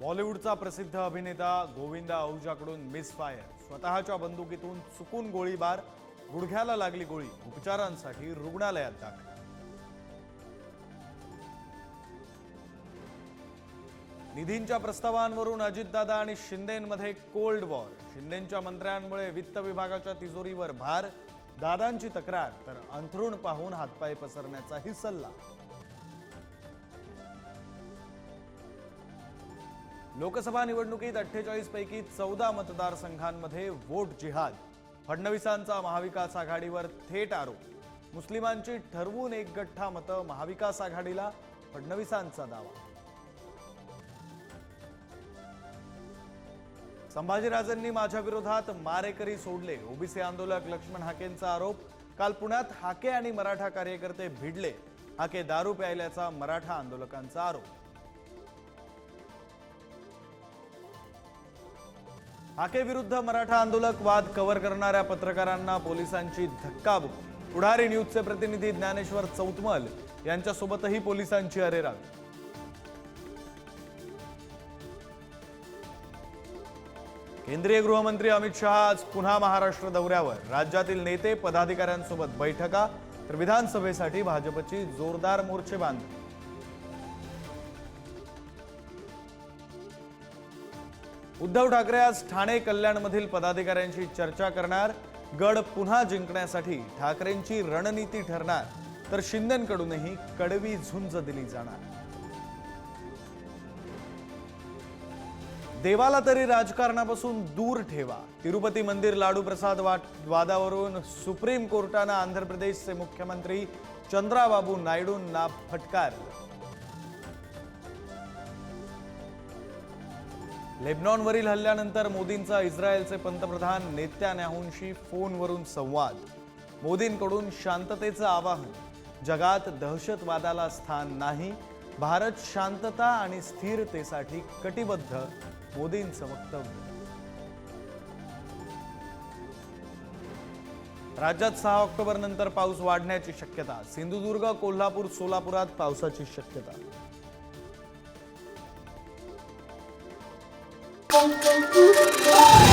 बॉलिवूडचा प्रसिद्ध अभिनेता गोविंदा आहुजाकडून मिसफायर स्वतःच्या बंदुकीतून चुकून गोळीबार गुडघ्याला लागली गोळी उपचारांसाठी रुग्णालयात दाखल. निधींच्या प्रस्तावांवरून अजितदादा आणि शिंदेमध्ये कोल्ड वॉर शिंदेंच्या मंत्र्यांमुळे वित्त विभागाच्या तिजोरीवर भार दादांची तक्रार तर अंथरूण पाहून हातपाय पसरण्याचाही सल्ला. लोकसभा निवडणुकीत अठ्ठेचाळीसपैकी चौदा मतदारसंघांमध्ये वोट जिहाद. फडणवीसांचा महाविकास आघाडीवर थेट आरोप. मुस्लिमांची ठरवून एक गठ्ठा मतं महाविकास आघाडीला फडणवीसांचा दावा. संभाजीराजांनी माझ्या विरोधात मारेकरी सोडले. ओबीसी आंदोलक लक्ष्मण हाकेंचा आरोप. काल पुण्यात हाके आणि मराठा कार्यकर्ते भिडले. हाके दारू प्यायल्याचा मराठा आंदोलकांचा आरोप. हाकेविरुद्ध मराठा आंदोलक वाद कव्हर करणाऱ्या पत्रकारांना पोलिसांची धक्काब पुढारी न्यूजचे प्रतिनिधी ज्ञानेश्वर चौतमल यांच्यासोबतही पोलिसांची अरेरावी. केंद्रीय गृहमंत्री अमित शहा आज पुन्हा महाराष्ट्र दौऱ्यावर. राज्यातील नेते पदाधिकाऱ्यांसोबत बैठका तर विधानसभेसाठी भाजपची जोरदार मोर्चे बांधली उद्धव ठाकरे आज ठाणे कल्याणमधील पदाधिकाऱ्यांशी चर्चा करणार. गड पुन्हा जिंकण्यासाठी ठाकरेंची रणनीती ठरणार. तर शिंदेकडूनही कडवी झुंज दिली जाणार. देवाला तरी राजकारणापासून दूर ठेवा. तिरुपती मंदिर लाडू प्रसाद वाट वादावरून सुप्रीम कोर्टानं आंध्र प्रदेशचे मुख्यमंत्री चंद्राबाबू नायडूंना फटकारलं. लेबनॉनवरील हल्ल्यानंतर मोदींचा इस्रायलचे पंतप्रधान नेत्यान्याहूंशी फोनवरून संवाद. मोदींकडून शांततेचं आवाहन. जगात दहशतवादाला स्थान नाही. भारत शांतता आणि स्थिरतेसाठी कटिबद्ध मोदींचं वक्तव्य. राज्यात सहा ऑक्टोबर नंतर पाऊस वाढण्याची शक्यता. सिंधुदुर्ग कोल्हापूर सोलापुरात पावसाची शक्यता. Pum, pum, pum, pum.